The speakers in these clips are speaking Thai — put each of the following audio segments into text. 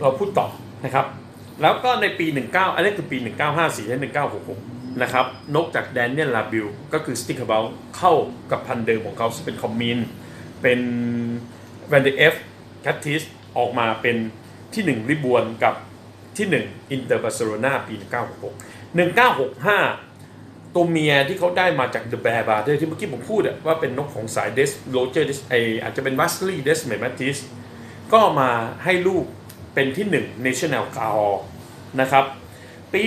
เราพูดต่อนะครับ แล้วก็ในปี 19 อันนี้คือปี 1954และ1966 นะครับนกจากแดเนียลลาบิลก็คือสติกเบลเข้ากับพันธุ์เดิมของเขาซึ่งเป็นคอมมินเป็นแวนเดเอฟแคทติสออกมาเป็นที่ 1 ริบวนกับที่ 1 อินเตอร์บาร์เซโลนาปี 1966 1965 ตัวเมียที่เขาได้มาจากเดอะแบร์บาร์ที่เมื่อกี้ผมพูดว่าเป็นนกของสายเดสโรเจอร์เดสไออาจจะเป็นวัสลีเดสเมมัติสก็มาให้ลูก เป็นที่ 1 National c a r นะครับ ปี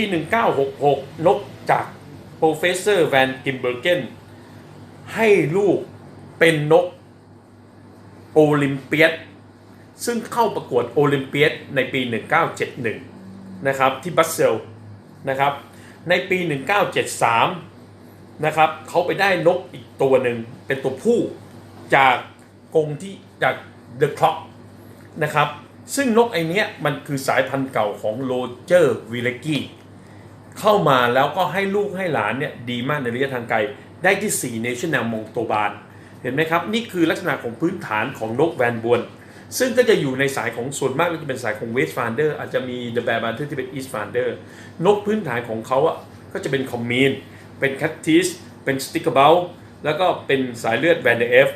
1966 นกจาก Professor Van Gimbergen ให้ลูกเป็นนกโอลิมเปียสซึ่งเข้าประกวดโอลิมเปียสในปี 1971 นะครับ ที่บัสเซลนะครับ ในปี 1973 นะครับเขาไปได้นกอีกตัวหนึ่งเป็นตัวผู้จากกรงที่จาก The Clock นะครับ ซึ่งนกไอเนี้ยมันคือสายพันธุ์เก่าของโรเจอร์วิลเลกี้เข้ามาแล้วก็ให้ลูกให้หลานเนี่ยดีมากในระยะทางไกล ได้ที่ 4 National มงโตบานเห็นไหมครับ นี่คือลักษณะของพื้นฐานของนกแวนบวน ซึ่งก็จะอยู่ในสายของส่วนมากก็จะเป็นสายของเวสต์ฟานเดอร์อาจจะมีเดอะแบร์บ n นที่เป็นอีสต์ฟานเดอร์นกพื้นฐานของเขาอะก็จะเป็นคอมมีนเป็นแคทติสเป็นสติกเกอร์เบลแล้วก็เป็นสายเลือดแวนเดอร์เอฟ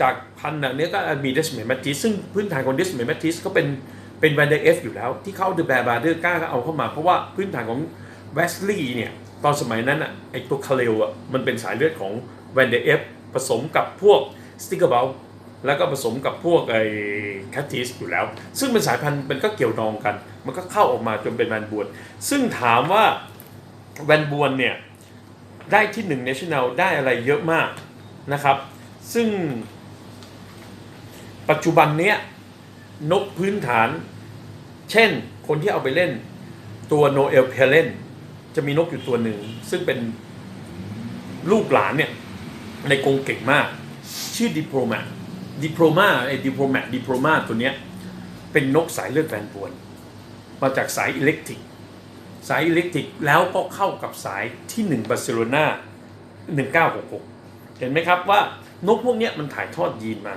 จากพันธุ์เนี้ยก็มีเดสเม m มัตติสซึ่งพื้นฐานของเดสเม m มัตติสก็เป็นเป็นแวนเดอร์เอฟอยู่แล้ว ที่เข้าเดอะแบร์บาร์เดอร์กล้าก็เอาเข้ามา เพราะว่าพื้นฐานของเวสลีย์เนี่ยตอนสมัยนั้นอะไอตัวคาเลลอะมันเป็นสายเลือดของแวนเดอร์เอฟผสมกับพวกสติกเกอร์เบลแล้วก็ผสมกับพวกไอแคทติสอยู่แล้ว ซึ่งเป็นสายพันธุ์มันก็เกี่ยวดองกัน มันก็เข้าออกมาจนเป็นแวนบวน ซึ่งถามว่าแวนบวนเนี่ยได้ที่หนึ่งเนชั่นแนลได้อะไรเยอะมากนะครับ ซึ่ง ปัจจุบันเนี้ยนกพื้นฐาน เช่นคนที่เอาไปเล่นตัวโนเอลเพเลนจะมีนกอยู่ตัวหนึ่ง ซึ่งเป็นลูกหลานเนี่ย ในกรงเก่งมาก ชื่อดิโพรมาดิโพรมาไอ้ดิโพรมาดิโพรมาตัวเนี้ยเป็นนกสายเลือดแฟนบวน มาจากสายอิเล็กทริก สายอิเล็กทริกแล้วก็เข้ากับสายที่1บาร์เซโลนา1966 เห็นไหมครับว่านกพวกนี้มันถ่ายทอดยีนมา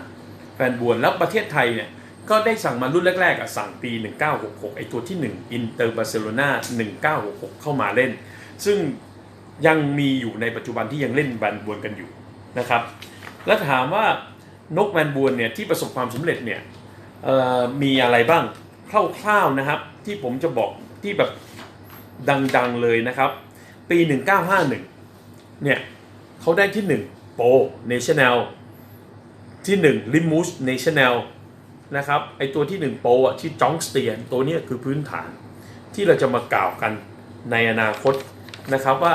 แฟนบวนแล้วประเทศไทยเนี่ยก็ได้สั่งมารุ่นแรกๆอะสั่งปี 1966 ไอตัวที่ 1 อินเตอร์บาร์เซโลนา1966 เข้ามาเล่น ซึ่งยังมีอยู่ในปัจจุบันที่ยังเล่นแบนบวนกันอยู่นะครับแล้วถามว่านกแบนบวนเนี่ยที่ประสบความสำเร็จเนี่ยมีอะไรบ้างคร่าวๆนะครับ ที่ผมจะบอกที่แบบดังๆเลยนะครับ ปี 1951เนี่ยเขาได้ที่ 1 โปเนชั่นแนล ที่1ลิมูสเนชั่นแนลนะครับไอตัวที่ 1 โปรอะที่จองสเตียนตัวนี้คือพื้นฐานที่เราจะมากล่าวกันในอนาคตนะครับว่า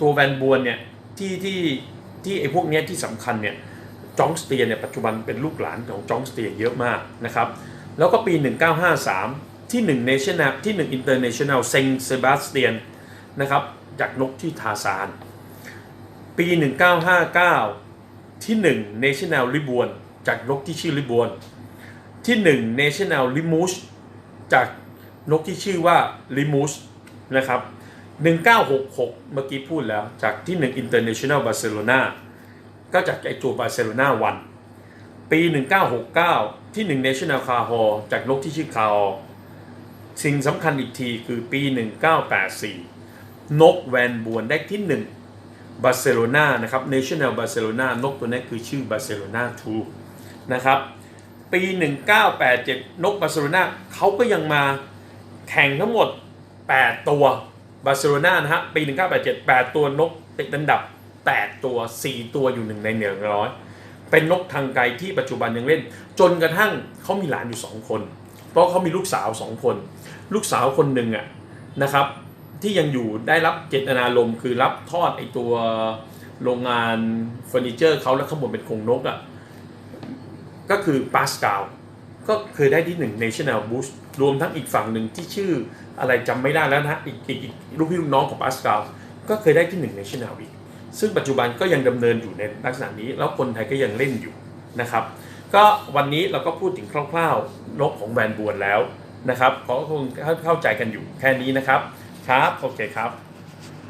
ตัวแวนบวนเนี่ยที่ที่ที่ไอพวกเนี้ยที่สำคัญเนี่ยจองสเตียนเนี่ยปัจจุบันเป็นลูกหลานของจองสเตียนเยอะมากนะครับแล้วก็ปี 1953 ที่1 National ที่ 1 International เซงเซบาสเตียนนะครับจากนกที่ทาซาน ปี 1959 ที่1 National Ribbon จากนกที่ชื่อ Ribbon ที่1 National Limouche จากนกที่ชื่อว่า Limouche นะครับ 1966 เมื่อกี้พูดแล้วจากที่ 1 International Barcelona ก็จากไอจูบาร์เซโลนาวันปี 1969 ที่ 1 National c a h o จากนกที่ชื่อคาฮอสิ่งสำคัญอีกทีคือปี 1984 นกแวนบวนได้ที่ 1 บาร์เซโลนานะครับ National Barcelona นกตัวนี้คือชื่อบาร์เซโลนา2นะครับ ปี 1987 นกบาร์เซโลนาเขาก็ยังมาแข่งทั้งหมด 8 ตัวบาร์เซโลนานะฮะปี 1987 8 ตัวนกติดอันดับ 8 ตัว 4 ตัวอยู่หนึ่งในเหนือร้อยเป็นนกทางไกลที่ปัจจุบันยังเล่น จนกระทั่งเขามีหลานอยู่ 2 คน เพราะเขามีลูกสาว 2 คน ลูกสาวคนหนึ่งอะนะครับ ที่ยังอยู่ได้รับเจตนารมณ์คือรับทอดไอตัวโรงงานเฟอร์นิเจอร์เขาแล้วข้างบนเป็นโครงนกอะ่ะก็คือปาสกาลก็เคยได้ที่หนึ่ง National Boost รวมทั้งอีกฝั่งหนึ่งที่ชื่ออะไรจำไม่ได้แล้วนะฮะอีกอีกอีกลูกพี่ลูกน้องของปาสกาลก็เคยได้ที่หนึ่ง National อีกซึ่งปัจจุบันก็ยังดำเนินอยู่ในลักษณะนี้ แล้วคนไทยก็ยังเล่นอยู่นะครับ ก็วันนี้เราก็พูดถึงคร่าวๆนกของแบรนด์บวนแล้วนะครับขอคงเข้าใจกันอยู่แค่นี้นะครับ ครับโอเคครับ